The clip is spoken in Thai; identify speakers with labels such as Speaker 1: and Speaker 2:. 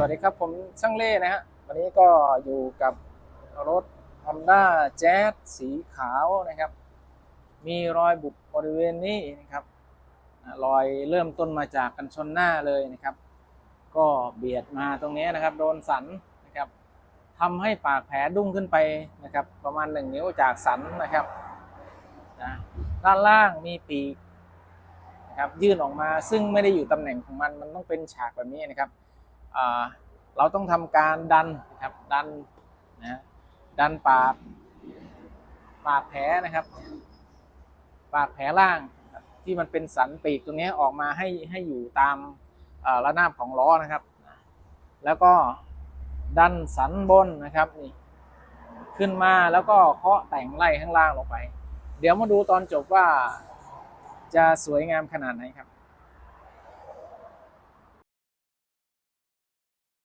Speaker 1: สวัสดีครับ ผมช่างเล่นะฮะ วันนี้ก็อยู่กับรถ Honda Jazz สีขาวนะครับ มีรอยบุบบริเวณนี้นะครับ รอยเริ่มต้นมาจากกันชนหน้าเลยนะครับ ก็เบียดมาตรงนี้นะครับ โดนสันนะครับทำให้ปากแผลดุ้งขึ้นไปนะครับ ประมาณหนึ่งนิ้วจากสันนะครับนะด้านล่างมีปีกนะครับยื่นออกมาซึ่งไม่ได้อยู่ตำแหน่งของมันมันต้องเป็นฉากแบบนี้นะครับ เราต้องทำการดันนะครับดันนะดันปากปากแผลนะครับ ปากแผลล่างที่มันเป็นสันปีกตรงนี้ออกมาให้ให้อยู่ตามระนาบของล้อนะครับ แล้วก็ดันสันบนนะครับนี่ขึ้นมาแล้วก็เคาะแต่งไล่ข้างล่างลงไป เดี๋ยวมาดูตอนจบว่าจะสวยงามขนาดไหนครับ